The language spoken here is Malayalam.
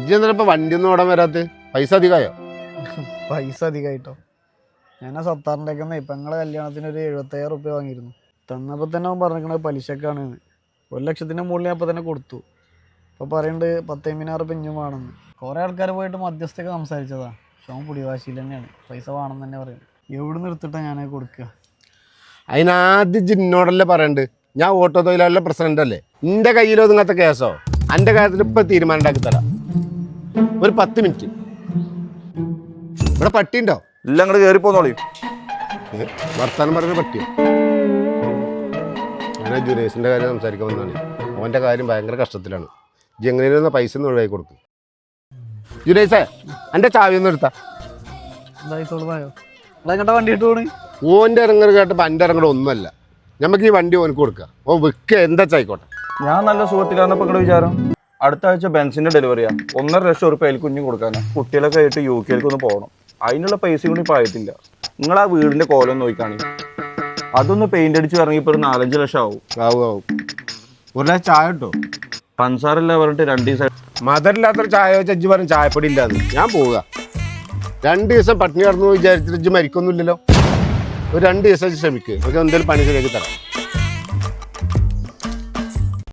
ഇജ്ജ് ഇപ്പൊ വണ്ടി ഒന്നും ഓടാൻ വരാത്ത? പൈസ അധികമായോ പൈസ അധികമായിട്ടോ ഞാൻ ആ ഇപ്പൊ ഇപ്പം ഞങ്ങളെ കല്യാണത്തിന് ഒരു എഴുപത്തയ്യായിരം റുപ്യ വാങ്ങിയിരുന്നു. തന്നപ്പോൾ തന്നെ അവൻ പറഞ്ഞിരിക്കണത് പലിശക്കാണ്. ഒരു ലക്ഷത്തിന്റെ മുകളിൽ ഞാൻ അപ്പോൾ തന്നെ കൊടുത്തു. അപ്പോൾ പറയുന്നുണ്ട് പത്തേമ്പതിനായിരം റുപ്യ ഇഞ്ഞും വേണമെന്ന്. കുറേ ആൾക്കാർ പോയിട്ട് മധ്യസ്ഥയൊക്കെ സംസാരിച്ചതാ. പക്ഷെ അവൻ പുടിവാശിയിൽ തന്നെയാണ്. പൈസ വേണം തന്നെ പറയുന്നത് എവിടെ നിർത്തിട്ടാ എടുത്തിട്ടാണ് ഞാനത് കൊടുക്കുക അതിനാദ്യം ജിന്നോടല്ലേ പറയണ്ട്? ഞാൻ ഓട്ടോ തൊഴിലാളിയുടെ പ്രസിഡന്റ് അല്ലേ? എന്റെ കയ്യിലോ ഒതുങ്ങാത്ത കേസോ എന്റെ കാര്യത്തിൽ ഇപ്പൊ തീരുമാനം ഉണ്ടാക്കി തരാം. ഒരു പത്ത് മിനിറ്റ്. ഇവിടെ പട്ടി ഉണ്ടോ ഇല്ല അങ്ങോട്ട് കയറി പോന്നോളി? വർത്താനം പറഞ്ഞ പട്ടിയോ ഞാൻ ജുനേസിന്റെ കാര്യം സംസാരിക്കാൻ വന്നാണ് അവന്റെ കാര്യം ഭയങ്കര കഷ്ടത്തിലാണ്. എങ്ങനെയായിരുന്നു പൈസ ഒന്ന് ഒഴിവാക്കി കൊടുക്കും. ജുനേസേ എന്റെ ചാവി ഒന്ന് എടുത്താ. എന്തായി കേട്ട് എന്റെ വണ്ടി ഓന്റെ ഇറങ്ങൽ കേട്ടപ്പോൾ എന്റെ ഇറങ്ങൽ ഒന്നുമല്ല. നമുക്ക് ഈ വണ്ടി ഓനക്ക് കൊടുക്കുക ഓ വിൽക്കുക എന്താ ചായിക്കോട്ടെ ഞാൻ നല്ല സുഖത്തിലാന്നപ്പോ ഇവിടെ വിചാരം. അടുത്ത ആഴ്ച ബെൻസിന്റെ ഡെലിവറിയാ ഒന്നര ലക്ഷം റുപ്യ അതിൽ കുഞ്ഞു കൊടുക്കാനാ. കുട്ടികളൊക്കെ ആയിട്ട് യു കെയിലേക്ക് ഒന്ന് പോകണം അതിനുള്ള പൈസയും കൂടി ആയിട്ടില്ല. നിങ്ങൾ ആ വീടിന്റെ കോലം നോക്കിക്കാണി. അതൊന്ന് പെയിന്റ് അടിച്ച് ഇറങ്ങിയപ്പോ ഒരു നാലഞ്ച് ലക്ഷം ആവും. ആവും ആവും. ഒരു ഗ്ലാസ് ചായ കിട്ടോ? പഞ്ചസാരല്ല പറഞ്ഞിട്ട് രണ്ട് ദിവസം മധുരമില്ലാത്തൊരു ചായ വെച്ച് അജ്ജ് പറയും ചായപ്പൊടി ഇല്ലാതെ ഞാൻ പോവുക. രണ്ട് ദിവസം പട്ടിണി കിടന്നു വിചാരിച്ചിട്ട് അജ്ജ് മരിക്കൊന്നുമില്ലല്ലോ. ഒരു രണ്ട് ദിവസം ശ്രമിക്കുക നമുക്ക് എന്തെങ്കിലും പണി ശരിയാക്കി തരാം.